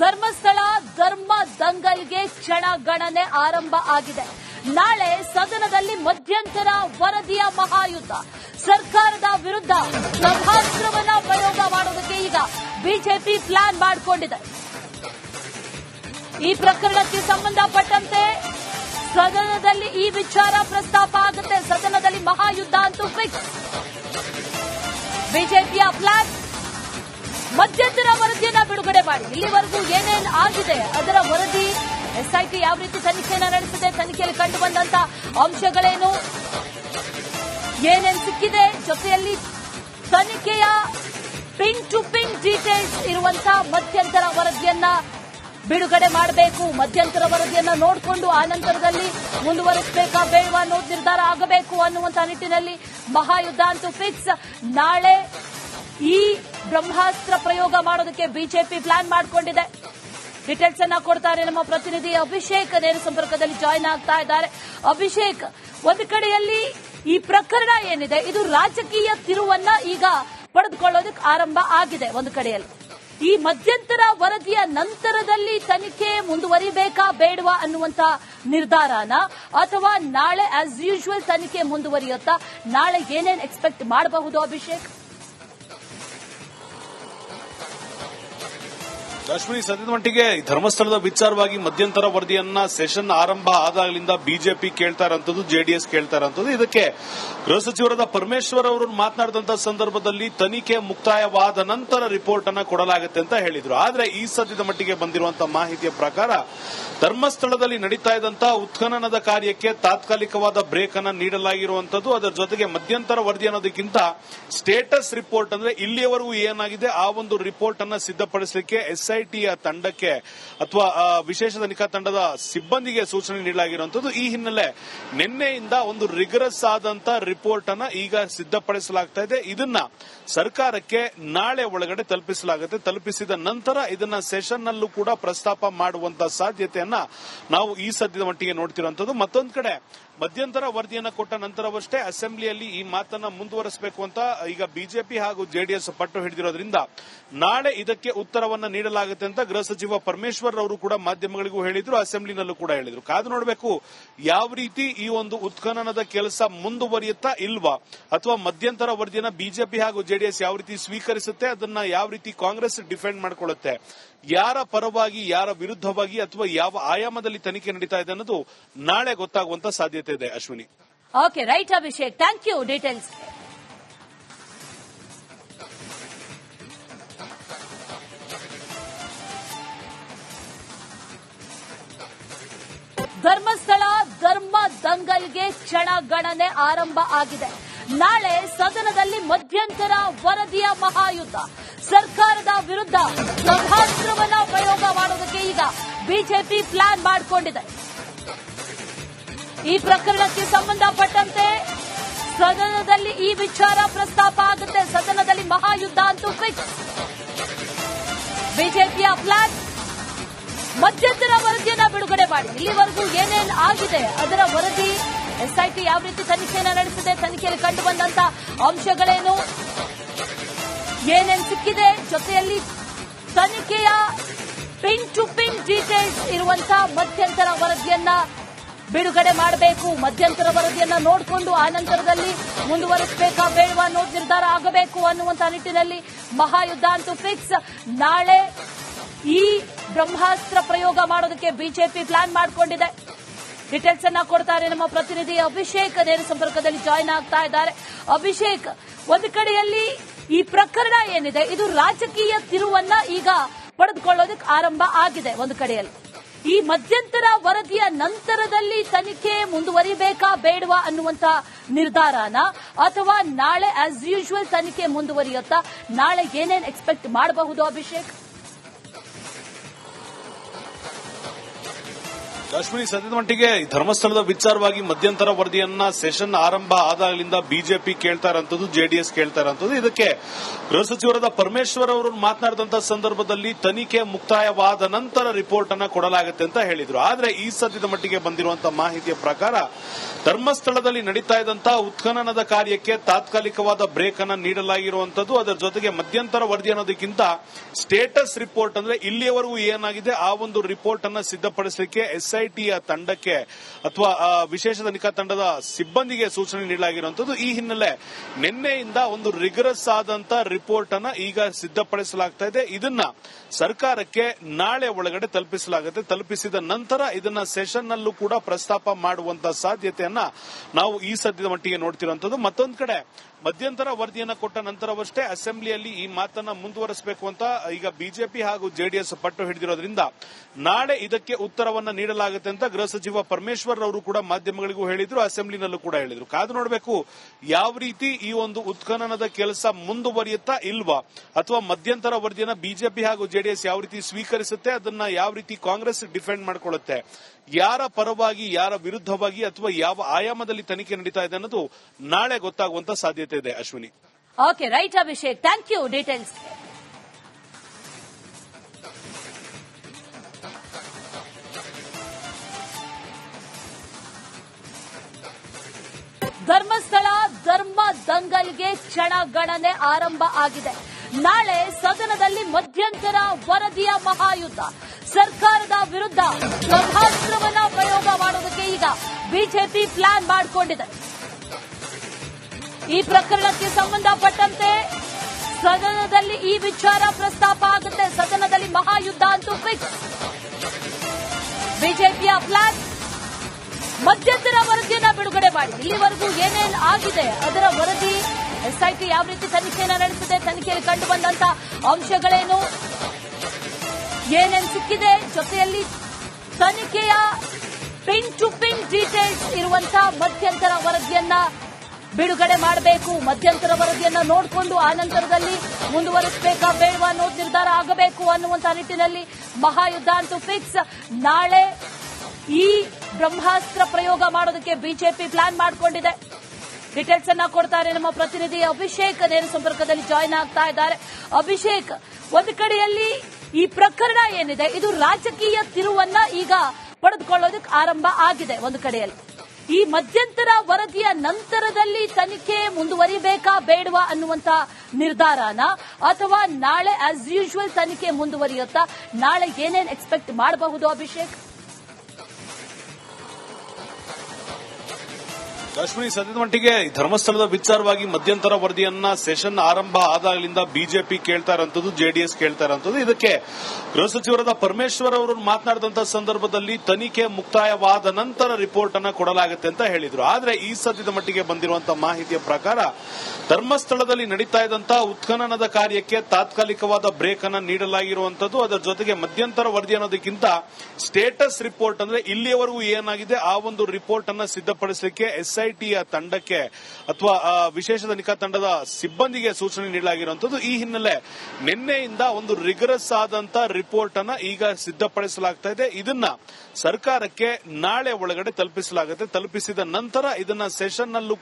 ಧರ್ಮಸ್ಥಳ ಧರ್ಮ ದಂಗಲ್ಗೆ ಕ್ಷಣಗಣನೆ ಆರಂಭ ಆಗಿದೆ. ನಾಳೆ ಸದನದಲ್ಲಿ ಮಧ್ಯಂತರ ವರದಿಯ ಮಹಾಯುದ್ಧ. ಸರ್ಕಾರದ ವಿರುದ್ಧ ಸಭಾಸ್ತ್ರವನ್ನ ಪ್ರಯೋಗ ಮಾಡೋದಕ್ಕೆ ಈಗ ಬಿಜೆಪಿ ಪ್ಲಾನ್ ಮಾಡಿಕೊಂಡಿದೆ. ಈ ಪ್ರಕರಣಕ್ಕೆ ಸಂಬಂಧಪಟ್ಟಂತೆ ಸದನದಲ್ಲಿ ಈ ವಿಚಾರ ಪ್ರಸ್ತಾಪ ಆಗುತ್ತೆ. ಸದನದಲ್ಲಿ ಮಹಾಯುದ್ಧ ಅಂತೂ ಫಿಕ್ಸ್ ಬಿಜೆಪಿಯ ಪ್ಲಾನ್ ಮಧ್ಯಂತರ ಬಿಡುಗಡೆ ಮಾಡಿ. ಇಲ್ಲಿವರೆಗೂ ಏನೇನು ಆಗಿದೆ? ಅದರ ವರದಿ ಎಸ್ಐಟಿ ಯಾವ ರೀತಿ ತನಿಖೆಯನ್ನು ನಡೆಸಿದೆ, ತನಿಖೆಯಲ್ಲಿ ಕಂಡು ಬಂದಂತ ಅಂಶಗಳೇನು? ಏನೇನು ಸಿಕ್ಕಿದೆ? ಜೊತೆಯಲ್ಲಿ ತನಿಖೆಯ ಪಿನ್ ಟು ಪಿನ್ ಡೀಟೇಲ್ಸ್ ಇರುವಂತಹ ಮಧ್ಯಂತರ ವರದಿಯನ್ನ ಬಿಡುಗಡೆ ಮಾಡಬೇಕು. ಮಧ್ಯಂತರ ವರದಿಯನ್ನ ನೋಡಿಕೊಂಡು ಆ ನಂತರದಲ್ಲಿ ಮುಂದುವರಿಸಬೇಕಾ ಬೇಡವಾ ಅನ್ನೋ ನಿರ್ಧಾರ ಆಗಬೇಕು ಅನ್ನುವಂತಹ ನಿಟ್ಟಿನಲ್ಲಿ ಮಹಾಯುದ್ಧ ಅಂತೂ ಫಿಕ್ಸ್ ನಾಳೆ ಈ ಬ್ರಹ್ಮಾಸ್ತ್ರ ಪ್ರಯೋಗ ಮಾಡೋದಕ್ಕೆ ಬಿಜೆಪಿ ಪ್ಲಾನ್ ಮಾಡಿಕೊಂಡಿದೆ. ಡೀಟೇಲ್ಸ್ ಅನ್ನ ಕೊಡ್ತಾರೆ ನಮ್ಮ ಪ್ರತಿನಿಧಿ ಅಭಿಷೇಕ್, ನೇರ ಸಂಪರ್ಕದಲ್ಲಿ ಜಾಯಿನ್ ಆಗ್ತಾ ಇದ್ದಾರೆ. ಅಭಿಷೇಕ್, ಒಂದು ಕಡೆಯಲ್ಲಿ ಈ ಪ್ರಕರಣ ಏನಿದೆ? ಇದು ರಾಜಕೀಯ ತಿರುವನ್ನ ಈಗ ಪಡೆದುಕೊಳ್ಳೋದಕ್ಕೆ ಆರಂಭ ಆಗಿದೆ ಒಂದು ಕಡೆಯಲ್ಲಿ. ಈ ಮಧ್ಯಂತರ ವರದಿಯ ನಂತರದಲ್ಲಿ ತನಿಖೆ ಮುಂದುವರಿಬೇಕಾ ಬೇಡವಾ ಅನ್ನುವಂತ ನಿರ್ಧಾರನ? ಅಥವಾ ನಾಳೆ ಆಸ್ ಯೂಶುವಲ್ ತನಿಖೆ ಮುಂದುವರಿಯುತ್ತಾ? ನಾಳೆ ಏನೇನು ಎಕ್ಸ್ಪೆಕ್ಟ್ ಮಾಡಬಹುದು ಅಭಿಷೇಕ್? ಅಶ್ವಿನಿ ಸದ್ಯದ ಮಟ್ಟಿಗೆ ಧರ್ಮಸ್ಥಳದ ವಿಚಾರವಾಗಿ ಮಧ್ಯಂತರ ವರದಿಯನ್ನ ಸೆಷನ್ ಆರಂಭ ಆದಾಗಲಿಂದ ಬಿಜೆಪಿ ಕೇಳ್ತಾ ಇರೋಂಥದ್ದು, ಜೆಡಿಎಸ್ ಕೇಳ್ತಾ ಇದಕ್ಕೆ ಗೃಹ ಸಚಿವರಾದ ಪರಮೇಶ್ವರ್ ಅವರು ಮಾತನಾಡಿದಂತಹ ಸಂದರ್ಭದಲ್ಲಿ ತನಿಖೆ ಮುಕ್ತಾಯವಾದ ನಂತರ ರಿಪೋರ್ಟ್ ಅನ್ನ ಕೊಡಲಾಗುತ್ತೆ ಅಂತ ಹೇಳಿದ್ರು. ಆದ್ರೆ ಈ ಸದ್ಯದ ಮಟ್ಟಿಗೆ ಬಂದಿರುವಂತಹ ಮಾಹಿತಿಯ ಪ್ರಕಾರ ಧರ್ಮಸ್ಥಳದಲ್ಲಿ ನಡೀತಾ ಇದ್ದಂತಹ ಉತ್ಖನನದ ಕಾರ್ಯಕ್ಕೆ ತಾತ್ಕಾಲಿಕವಾದ ಬ್ರೇಕ್ ಅನ್ನ ನೀಡಲಾಗಿರುವಂತದ್ದು ಅದರ ಜೊತೆಗೆ ಮಧ್ಯಂತರ ವರದಿ ಅನ್ನೋದಕ್ಕಿಂತ ಸ್ಟೇಟಸ್ ರಿಪೋರ್ಟ್ ಅಂದ್ರೆ ಇಲ್ಲಿಯವರೆಗೂ ಏನಾಗಿದೆ, ಆ ಒಂದು ರಿಪೋರ್ಟ್ ಅನ್ನ ಸಿದ್ಧಪಡಿಸಲಿಕ್ಕೆ ಎಸ್ಐಟಿಯ ತಂಡಕ್ಕೆ ಅಥವಾ ವಿಶೇಷ ತನಿಖಾ ತಂಡದ ಸಿಬ್ಬಂದಿಗೆ ಸೂಚನೆ ನೀಡಲಾಗಿರುವಂತದ್ದು ಈ ಹಿನ್ನೆಲೆ ನಿನ್ನೆಯಿಂದ ಒಂದು ರಿಗರಸ್ ಆದಂತ ರಿಪೋರ್ಟ್ ಅನ್ನ ಈಗ ಸಿದ್ಧಪಡಿಸಲಾಗ್ತಾ ಇದೆ. ಇದನ್ನ ಸರ್ಕಾರಕ್ಕೆ ನಾಳೆ ಒಳಗಡೆ ತಲುಪಿಸಲಾಗುತ್ತೆ. ತಲುಪಿಸಿದ ನಂತರ ಇದನ್ನ ಸೆಷನ್ ನಲ್ಲೂ ಕೂಡ ಪ್ರಸ್ತಾಪ ಮಾಡುವಂತ ಸಾಧ್ಯತೆಯನ್ನ ನಾವು ಈ ಸದ್ಯದ ಮಟ್ಟಿಗೆ ನೋಡ್ತಿರುವಂತದ್ದು ಮತ್ತೊಂದು ಕಡೆ ಮಧ್ಯಂತರ ವರದಿಯನ್ನು ಕೊಟ್ಟ ನಂತರವಷ್ಟೇ ಅಸೆಂಬ್ಲಿಯಲ್ಲಿ ಈ ಮಾತನ್ನ ಮುಂದುವರಿಸಬೇಕು ಅಂತ ಈಗ ಬಿಜೆಪಿ ಹಾಗೂ ಜೆಡಿಎಸ್ ಪಟ್ಟು ಹಿಡಿದಿರೋದ್ರಿಂದ ನಾಳೆ ಇದಕ್ಕೆ ಉತ್ತರವನ್ನ ನೀಡಲಾಗುತ್ತೆ ಅಂತ ಗೃಹ ಸಚಿವ ಪರಮೇಶ್ವರ್ ಅವರು ಕೂಡ ಮಾಧ್ಯಮಗಳಿಗೂ ಹೇಳಿದ್ರು, ಅಸೆಂಬ್ಲಿನಲ್ಲೂ ಕೂಡ ಹೇಳಿದ್ರು. ಕಾದು ನೋಡಬೇಕು, ಯಾವ ರೀತಿ ಈ ಒಂದು ಉತ್ಖನನದ ಕೆಲಸ ಮುಂದುವರಿಯುತ್ತಾ ಇಲ್ವಾ? ಅಥವಾ ಮಧ್ಯಂತರ ವರದಿಯನ್ನ ಬಿಜೆಪಿ ಹಾಗೂ ಜೆಡಿಎಸ್ ಯಾವ ರೀತಿ ಸ್ವೀಕರಿಸುತ್ತೆ, ಅದನ್ನ ಯಾವ ರೀತಿ ಕಾಂಗ್ರೆಸ್ ಡಿಫೆಂಡ್ ಮಾಡಿಕೊಳ್ಳುತ್ತೆ? ಯಾರ ಪರವಾಗಿ, ಯಾರ ವಿರುದ್ಧವಾಗಿ ಅಥವಾ ಯಾವ ಆಯಾಮದಲ್ಲಿ ತನಿಖೆ ನಡೀತಾ ಇದೆ ಅನ್ನೋದು ನಾಳೆ ಗೊತ್ತಾಗುವಂತ ಸಾಧ್ಯತೆ ಇದೆ, Ashwini. Okay right Abhishek thank you details Dharmasthala, ಧರ್ಮ ದಂಗಲ್ಗೆ ಕ್ಷಣಗಣನೆ ಆರಂಭ ಆಗಿದೆ. ನಾಳೆ ಸದನದಲ್ಲಿ ಮಧ್ಯಂತರ ವರದಿಯ ಮಹಾಯುದ್ಧ. ಸರ್ಕಾರದ ವಿರುದ್ಧ ಬ್ರಹ್ಮಾಸ್ತ್ರವನ್ನ ಪ್ರಯೋಗ ಮಾಡೋದಕ್ಕೆ ಈಗ ಬಿಜೆಪಿ ಪ್ಲಾನ್ ಮಾಡಿಕೊಂಡಿದೆ. ಈ ಪ್ರಕರಣಕ್ಕೆ ಸಂಬಂಧಪಟ್ಟಂತೆ ಸದನದಲ್ಲಿ ಈ ವಿಚಾರ ಪ್ರಸ್ತಾಪ ಆಗುತ್ತೆ. ಸದನದಲ್ಲಿ ಮಹಾಯುದ್ಧ ಅಂತೂ ಫಿಕ್ಸ್ ಬಿಜೆಪಿಯ ಪ್ಲಾನ್ ಮಧ್ಯಂತರ ವರದಿಯನ್ನ ಬಿಡುಗಡೆ ಮಾಡಿ. ಇಲ್ಲಿವರೆಗೂ ಏನೇನು ಆಗಿದೆ, ಅದರ ವರದಿ ಎಸ್ಐಟಿ ಯಾವ ರೀತಿ ತನಿಖೆಯನ್ನು ನಡೆಸಿದೆ, ತನಿಖೆಯಲ್ಲಿ ಕಂಡು ಬಂದಂತ ಅಂಶಗಳೇನು, ಏನೇನು ಸಿಕ್ಕಿದೆ, ಜೊತೆಯಲ್ಲಿ ತನಿಖೆಯ ಪಿನ್ ಟು ಪಿನ್ ಡೀಟೇಲ್ಸ್ ಇರುವಂತಹ ಮಧ್ಯಂತರ ವರದಿಯನ್ನ ಬಿಡುಗಡೆ ಮಾಡಬೇಕು. ಮಧ್ಯಂತರ ವರದಿಯನ್ನ ನೋಡಿಕೊಂಡು ಆ ನಂತರದಲ್ಲಿ ಮುಂದುವರಿಸಬೇಕಾ ಬೇಡವಾ ಅನ್ನೋ ನಿರ್ಧಾರ ಆಗಬೇಕು ಅನ್ನುವಂತ ನಿಟ್ಟಿನಲ್ಲಿ ಮಹಾಯುದ್ಧ ಅಂತೂ ಫಿಕ್ಸ್. ನಾಳೆ ಈ ಬ್ರಹ್ಮಾಸ್ತ್ರ ಪ್ರಯೋಗ ಮಾಡೋದಕ್ಕೆ ಬಿಜೆಪಿ ಪ್ಲಾನ್ ಮಾಡಿಕೊಂಡಿದೆ. ಡೀಟೇಲ್ಸ್ ಅನ್ನ ಕೊಡ್ತಾರೆ ನಮ್ಮ ಪ್ರತಿನಿಧಿ ಅಭಿಷೇಕ್. ನೇರ ಸಂಪರ್ಕದಲ್ಲಿ ಜಾಯಿನ್ ಆಗ್ತಾ ಇದ್ದಾರೆ. ಅಭಿಷೇಕ್, ಒಂದು ಕಡೆಯಲ್ಲಿ ಈ ಪ್ರಕರಣ ಏನಿದೆ? ಇದು ರಾಜಕೀಯ ತಿರುವನ್ನ ಈಗ ಪಡೆದುಕೊಳ್ಳೋದಕ್ಕೆ ಆರಂಭ ಆಗಿದೆ ಒಂದು ಕಡೆಯಲ್ಲಿ. ಈ ಮಧ್ಯಂತರ ವರದಿಯ ನಂತರದಲ್ಲಿ ತನಿಖೆ ಮುಂದುವರಿಬೇಕಾ ಬೇಡವಾ ಅನ್ನುವಂತ ನಿರ್ಧಾರನ ಅಥವಾ ನಾಳೆ ಆಸ್ ಯೂಶುವಲ್ ತನಿಖೆ ಮುಂದುವರಿಯುತ್ತಾ ನಾಳೆ ಏನೇನು ಎಕ್ಸ್ಪೆಕ್ಟ್ ಮಾಡಬಹುದು ಅಭಿಷೇಕ್? ಕಾಶ್ಮೀರಿ ಸದ್ಯದ ಮಟ್ಟಿಗೆ ಧರ್ಮಸ್ಥಳದ ವಿಚಾರವಾಗಿ ಮಧ್ಯಂತರ ವರದಿಯನ್ನ ಸೆಷನ್ ಆರಂಭ ಆದಾಗಲಿಂದ ಬಿಜೆಪಿ ಕೇಳ್ತಾ ಇರೋಂಥದ್ದು ಜೆಡಿಎಸ್ ಕೇಳ್ತಾ ಇರೋಂಥದ್ದು ಇದಕ್ಕೆ ಗೃಹ ಸಚಿವರಾದ ಪರಮೇಶ್ವರ್ ಅವರು ಮಾತನಾಡಿದಂತ ಸಂದರ್ಭದಲ್ಲಿ ತನಿಖೆ ಮುಕ್ತಾಯವಾದ ನಂತರ ರಿಪೋರ್ಟ್ ಅನ್ನ ಕೊಡಲಾಗುತ್ತೆ ಅಂತ ಹೇಳಿದ್ರು. ಆದ್ರೆ ಈ ಸದ್ಯದ ಮಟ್ಟಿಗೆ ಬಂದಿರುವಂತಹ ಮಾಹಿತಿಯ ಪ್ರಕಾರ ಧರ್ಮಸ್ಥಳದಲ್ಲಿ ನಡೀತಾ ಇದ್ದಂತಹ ಉತ್ಖನನದ ಕಾರ್ಯಕ್ಕೆ ತಾತ್ಕಾಲಿಕವಾದ ಬ್ರೇಕ್ ಅನ್ನ ನೀಡಲಾಗಿರುವಂತದ್ದು. ಅದರ ಜೊತೆಗೆ ಮಧ್ಯಂತರ ವರದಿ ಅನ್ನೋದಕ್ಕಿಂತ ಸ್ಟೇಟಸ್ ರಿಪೋರ್ಟ್ ಅಂದ್ರೆ ಇಲ್ಲಿಯವರೆಗೂ ಏನಾಗಿದೆ, ಆ ಒಂದು ರಿಪೋರ್ಟ್ ಅನ್ನ ಸಿದ್ಧಪಡಿಸಲಿಕ್ಕೆ ಎಸ್ಐಟಿಯ ತಂಡಕ್ಕೆ ಅಥವಾ ವಿಶೇಷ ತನಿಖಾ ತಂಡದ ಸಿಬ್ಬಂದಿಗೆ ಸೂಚನೆ ನೀಡಲಾಗಿರುವಂತದ್ದು ಈ ಹಿನ್ನೆಲೆ ನಿನ್ನೆಯಿಂದ ಒಂದು ರಿಗರಸ್ ಆದಂತ ರಿಪೋರ್ಟ್ ಅನ್ನ ಈಗ ಸಿದ್ಧಪಡಿಸಲಾಗ್ತಾ ಇದೆ. ಇದನ್ನ ಸರ್ಕಾರಕ್ಕೆ ನಾಳೆ ಒಳಗಡೆ ತಲುಪಿಸಲಾಗುತ್ತೆ. ತಲುಪಿಸಿದ ನಂತರ ಇದನ್ನ ಸೆಷನ್ ನಲ್ಲೂ ಕೂಡ ಪ್ರಸ್ತಾಪ ಮಾಡುವಂತ ಸಾಧ್ಯತೆಯನ್ನ ನಾವು ಈ ಸದ್ಯದ ಮಟ್ಟಿಗೆ ನೋಡ್ತಿರುವಂತದ್ದು ಮತ್ತೊಂದು ಕಡೆ ಮಧ್ಯಂತರ ವರದಿಯನ್ನು ಕೊಟ್ಟ ನಂತರವಷ್ಟೇ ಅಸೆಂಬ್ಲಿಯಲ್ಲಿ ಈ ಮಾತನ್ನ ಮುಂದುವರಿಸಬೇಕು ಅಂತ ಈಗ ಬಿಜೆಪಿ ಹಾಗೂ ಜೆಡಿಎಸ್ ಪಟ್ಟು ಹಿಡಿದಿರೋದ್ರಿಂದ ನಾಳೆ ಇದಕ್ಕೆ ಉತ್ತರವನ್ನ ನೀಡಲಾಗುತ್ತೆ ಅಂತ ಗೃಹ ಸಚಿವ ಪರಮೇಶ್ವರ್ ಅವರು ಕೂಡ ಮಾಧ್ಯಮಗಳಿಗೂ ಹೇಳಿದ್ರು, ಅಸೆಂಬ್ಲಿನಲ್ಲೂ ಕೂಡ ಹೇಳಿದ್ರು. ಕಾದು ನೋಡಬೇಕು, ಯಾವ ರೀತಿ ಈ ಒಂದು ಉತ್ಖನನದ ಕೆಲಸ ಮುಂದುವರಿಯುತ್ತಾ ಇಲ್ವಾ? ಅಥವಾ ಮಧ್ಯಂತರ ವರದಿಯನ್ನ ಬಿಜೆಪಿ ಹಾಗೂ ಜೆಡಿಎಸ್ ಯಾವ ರೀತಿ ಸ್ವೀಕರಿಸುತ್ತೆ, ಅದನ್ನ ಯಾವ ರೀತಿ ಕಾಂಗ್ರೆಸ್ ಡಿಫೆಂಡ್ ಮಾಡಿಕೊಳ್ಳುತ್ತೆ? ಯಾರ ಪರವಾಗಿ, ಯಾರ ವಿರುದ್ಧವಾಗಿ ಅಥವಾ ಯಾವ ಆಯಾಮದಲ್ಲಿ ತನಿಖೆ ನಡೀತಾ ಇದೆ ಅನ್ನೋದು ನಾಳೆ ಗೊತ್ತಾಗುವಂತ ಸಾಧ್ಯತೆ ಇದೆ. Ashwini. Okay right Abhishek thank you details Dharmasthala ಧರ್ಮ ದಂಗಲ್ಗೆ ಕ್ಷಣಗಣನೆ ಆರಂಭ ಆಗಿದೆ. ನಾಳೆ ಸದನದಲ್ಲಿ ಮಧ್ಯಂತರ ವರದಿಯ ಮಹಾಯುದ್ಧ. ಸರ್ಕಾರದ ವಿರುದ್ಧ ಬ್ರಹ್ಮಾಸ್ತ್ರವನ್ನ ಪ್ರಯೋಗ ಮಾಡುವುದಕ್ಕೆ ಈಗ ಬಿಜೆಪಿ ಪ್ಲಾನ್ ಮಾಡಿಕೊಂಡಿದೆ. ಈ ಪ್ರಕರಣಕ್ಕೆ ಸಂಬಂಧಪಟ್ಟಂತೆ ಸದನದಲ್ಲಿ ಈ ವಿಚಾರ ಪ್ರಸ್ತಾಪ ಆಗುತ್ತೆ. ಸದನದಲ್ಲಿ ಮಹಾಯುದ್ಧ ಅಂತೂ ಫಿಕ್ಸ್ ಬಿಜೆಪಿಯ ಪ್ಲಾನ್ ಮಧ್ಯಂತರ ವರದಿಯನ್ನ ಬಿಡುಗಡೆ ಮಾಡಿ ಇಲ್ಲಿವರೆಗೂ ಏನೇನ್ ಆಗಿದೆ ಅದರ ವರದಿ ಎಸ್ಐಟಿ ಯಾವ ರೀತಿ ತನಿಖೆಯನ್ನು ನಡೆಸಿದೆ, ತನಿಖೆಯಲ್ಲಿ ಕಂಡು ಬಂದಂತ ಅಂಶಗಳೇನು? ಏನೇನು ಸಿಕ್ಕಿದೆ? ಜೊತೆಯಲ್ಲಿ ತನಿಖೆಯ ಪಿನ್ ಟು ಪಿನ್ ಡೀಟೇಲ್ಸ್ ಇರುವಂತ ಮಧ್ಯಂತರ ವರದಿಯನ್ನ ಬಿಡುಗಡೆ ಮಾಡಬೇಕು. ಮಧ್ಯಂತರ ವರದಿಯನ್ನ ನೋಡಿಕೊಂಡು ಆ ನಂತರದಲ್ಲಿ ಮುಂದುವರಿಸಬೇಕಾ? ಬೇಡವಾ ಅನ್ನೋದು ನಿರ್ಧಾರ ಆಗಬೇಕು ಅನ್ನುವಂತಹ ನಿಟ್ಟಿನಲ್ಲಿ ಮಹಾಯುದ್ಧ ಅಂತೂ ಫಿಕ್ಸ್ ನಾಳೆ ಈ ಬ್ರಹ್ಮಾಸ್ತ್ರ ಪ್ರಯೋಗ ಮಾಡೋದಕ್ಕೆ ಬಿಜೆಪಿ ಪ್ಲಾನ್ ಮಾಡಿಕೊಂಡಿದೆ. ಡೀಟೇಲ್ಸ್ ಅನ್ನ ಕೊಡ್ತಾರೆ ನಮ್ಮ ಪ್ರತಿನಿಧಿ ಅಭಿಷೇಕ್. ನೇರ ಸಂಪರ್ಕದಲ್ಲಿ ಜಾಯ್ನ್ ಆಗ್ತಾ ಇದ್ದಾರೆ. ಅಭಿಷೇಕ್, ಒಂದು ಕಡೆಯಲ್ಲಿ ಈ ಪ್ರಕರಣ ಏನಿದೆ? ಇದು ರಾಜಕೀಯ ತಿರುವನ್ನ ಈಗ ಪಡೆದುಕೊಳ್ಳೋದಕ್ಕೆ ಆರಂಭ ಆಗಿದೆ ಒಂದು ಕಡೆಯಲ್ಲಿ. ಈ ಮಧ್ಯಂತರ ವರದಿಯ ನಂತರದಲ್ಲಿ ತನಿಖೆ ಮುಂದುವರಿಬೇಕಾ ಬೇಡವಾ ಅನ್ನುವಂತ ನಿರ್ಧಾರನ? ಅಥವಾ ನಾಳೆ ಆಸ್ ಯೂಶುವಲ್ ತನಿಖೆ ಮುಂದುವರಿಯುತ್ತಾ? ನಾಳೆ ಏನೇನು ಎಕ್ಸ್ಪೆಕ್ಟ್ ಮಾಡಬಹುದು ಅಭಿಷೇಕ್? ಕಾಶ್ಮೀರಿ ಸದ್ಯದ ಮಟ್ಟಿಗೆ ಧರ್ಮಸ್ಥಳದ ವಿಚಾರವಾಗಿ ಮಧ್ಯಂತರ ವರದಿಯನ್ನ ಸೆಷನ್ ಆರಂಭ ಆದಾಗಲಿಂದ ಬಿಜೆಪಿ ಕೇಳ್ತಾ ಇರೋಂಥದ್ದು, ಜೆಡಿಎಸ್ ಕೇಳ್ತಾ ಇರೋಂಥದ್ದು. ಇದಕ್ಕೆ ಗೃಹ ಸಚಿವರಾದ ಪರಮೇಶ್ವರ್ ಅವರು ಮಾತನಾಡಿದಂತಹ ಸಂದರ್ಭದಲ್ಲಿ ತನಿಖೆ ಮುಕ್ತಾಯವಾದ ನಂತರ ರಿಪೋರ್ಟ್ ಅನ್ನ ಕೊಡಲಾಗುತ್ತೆ ಅಂತ ಹೇಳಿದ್ರು. ಆದ್ರೆ ಈ ಸದ್ಯದ ಮಟ್ಟಿಗೆ ಬಂದಿರುವಂತಹ ಮಾಹಿತಿಯ ಪ್ರಕಾರ ಧರ್ಮಸ್ಥಳದಲ್ಲಿ ನಡೀತಾ ಇದ್ದಂತಹ ಉತ್ಖನನದ ಕಾರ್ಯಕ್ಕೆ ತಾತ್ಕಾಲಿಕವಾದ ಬ್ರೇಕ್ ಅನ್ನ ನೀಡಲಾಗಿರುವಂತದ್ದು ಅದರ ಜೊತೆಗೆ ಮಧ್ಯಂತರ ವರದಿ ಅನ್ನೋದಕ್ಕಿಂತ ಸ್ಟೇಟಸ್ ರಿಪೋರ್ಟ್ ಅಂದ್ರೆ ಇಲ್ಲಿಯವರೆಗೂ ಏನಾಗಿದೆ, ಆ ಒಂದು ರಿಪೋರ್ಟ್ ಅನ್ನ ಸಿದ್ಧಪಡಿಸಲಿಕ್ಕೆ ಎಸ್ಐಟಿಯ ತಂಡಕ್ಕೆ ಅಥವಾ ವಿಶೇಷ ತನಿಖಾ ತಂಡದ ಸಿಬ್ಬಂದಿಗೆ ಸೂಚನೆ ನೀಡಲಾಗಿರುವಂತದ್ದು ಈ ಹಿನ್ನೆಲೆ ನಿನ್ನೆಯಿಂದ ಒಂದು ರಿಗರಸ್ ಆದಂತ ರಿಪೋರ್ಟ್ ಅನ್ನ ಈಗ ಸಿದ್ಧಪಡಿಸಲಾಗ್ತಾ ಇದೆ. ಇದನ್ನ ಸರ್ಕಾರಕ್ಕೆ ನಾಳೆ ಒಳಗಡೆ ತಲುಪಿಸಲಾಗುತ್ತೆ. ತಲುಪಿಸಿದ ನಂತರ ಇದನ್ನ ಸೆಷನ್ ನಲ್ಲೂ